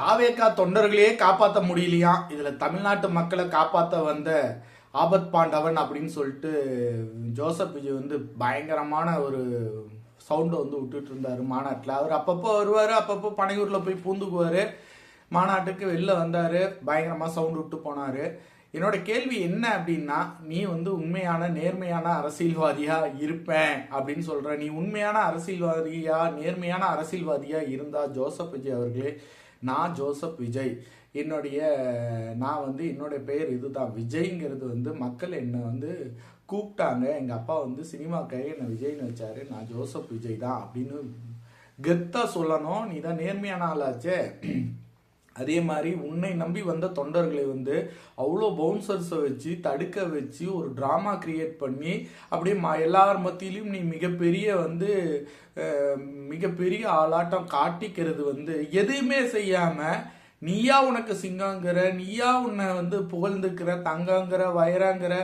தாவேக்கா தொண்டர்களையே காப்பாற்ற முடியலையாம் இதில் தமிழ்நாட்டு மக்களை காப்பாற்ற வந்த ஆபத் பாண்டவன் அப்படின்னு சொல்லிட்டு ஜோசப் விஜய் வந்து பயங்கரமான ஒரு சவுண்டை வந்து விட்டுட்டு இருந்தார் மாநாட்டில். அவர் அப்பப்போ வருவார் அப்பப்போ பனையூரில் போய் பூந்துக்குவார். மாநாட்டுக்கு வெளில வந்தார் பயங்கரமாக சவுண்டு விட்டு போனார். என்னோட கேள்வி என்ன அப்படின்னா நீ வந்து உண்மையான நேர்மையான அரசியல்வாதியா இருப்பேன் அப்படின்னு சொல்ற. நீ உண்மையான அரசியல்வாதியா நேர்மையான அரசியல்வாதியா இருந்தா ஜோசப் விஜய் அவர்களே நான் ஜோசப் விஜய். என்னுடைய நான் வந்து என்னுடைய பெயர் இதுதான். விஜய்ங்கிறது வந்து மக்கள் என்னை வந்து கூப்பிட்டாங்க. எங்கள் அப்பா வந்து சினிமாக்காக என்னை விஜய்னு வச்சாரு. நான் ஜோசப் விஜய் தான் அப்படின்னு கெத்தாக சொல்லணும். நீ தான் நேர்மையான ஆளாச்சே. அதே மாதிரி உன்னை நம்பி வந்த தொண்டர்களை வந்து அவ்வளோ பவுன்சர்ஸை வச்சு தடுக்க வச்சு ஒரு ட்ராமா கிரியேட் பண்ணி அப்படியே ம எல்லார் மத்தியிலையும் நீ மிகப்பெரிய வந்து மிகப்பெரிய ஆளாட்டம் காட்டிக்கிறது வந்து எதுவுமே செய்யாமல் நீயா உனக்கு சிங்கங்கிற நீயா உன்னை வந்து புகழ்ந்துக்கிற தங்கங்கிற வயராங்கிற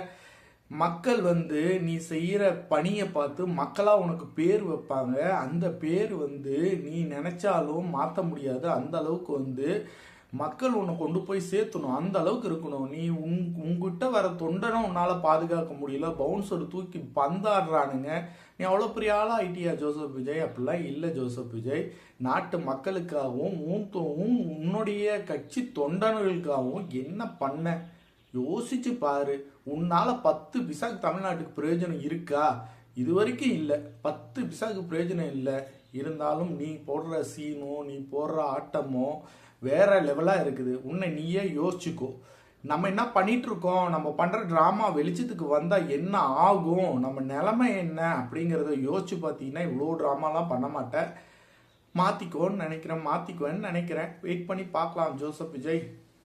மக்கள் வந்து நீ செய்கிற பணியை பார்த்து மக்களாக உனக்கு பேர் வைப்பாங்க. அந்த பேர் வந்து நீ நினச்சாலும் மாற்ற முடியாது. அந்த அளவுக்கு வந்து மக்கள் உன்னை கொண்டு போய் சேர்த்தணும். அந்த அளவுக்கு இருக்கணும். நீ உங் உங்ககிட்ட வர தொண்டனை உன்னால் பாதுகாக்க முடியல. பவுன்சர் தூக்கி பந்தாடுறானுங்க. நீ அவ்வளோ பெரிய ஆளாக ஐட்டியா ஜோசப் விஜய்? அப்படிலாம் இல்லை ஜோசப் விஜய். நாட்டு மக்களுக்காகவும் உன் உன்னுடைய கட்சி தொண்டர்களுக்காகவும் என்ன பண்ண? யோசிச்சு பாரு உன்னால பத்து பிசாக்கு தமிழ்நாட்டுக்கு பிரயோஜனம் இருக்கா? இது வரைக்கும் இல்லை. பத்து பிசாக்கு பிரயோஜனம் இல்லை. இருந்தாலும் நீ போடுற சீனோ நீ போடுற ஆட்டமோ வேற லெவலாக இருக்குது. உன்னை நீயே யோசிச்சுக்கோ. நம்ம என்ன பண்ணிட்டு இருக்கோம் நம்ம பண்ற டிராமா வெளிச்சத்துக்கு வந்தா என்ன ஆகும்? நம்ம நிலைமை என்ன? அப்படிங்கிறத யோசிச்சு பார்த்தீங்கன்னா இவ்வளோ ட்ராமாலாம் பண்ண மாட்டேன். மாற்றிக்கோன்னு நினைக்கிறேன் மாற்றிக்குவேன்னு நினைக்கிறேன். வெயிட் பண்ணி பார்க்கலாம் ஜோசப் விஜய்.